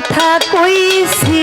কথা কইছি।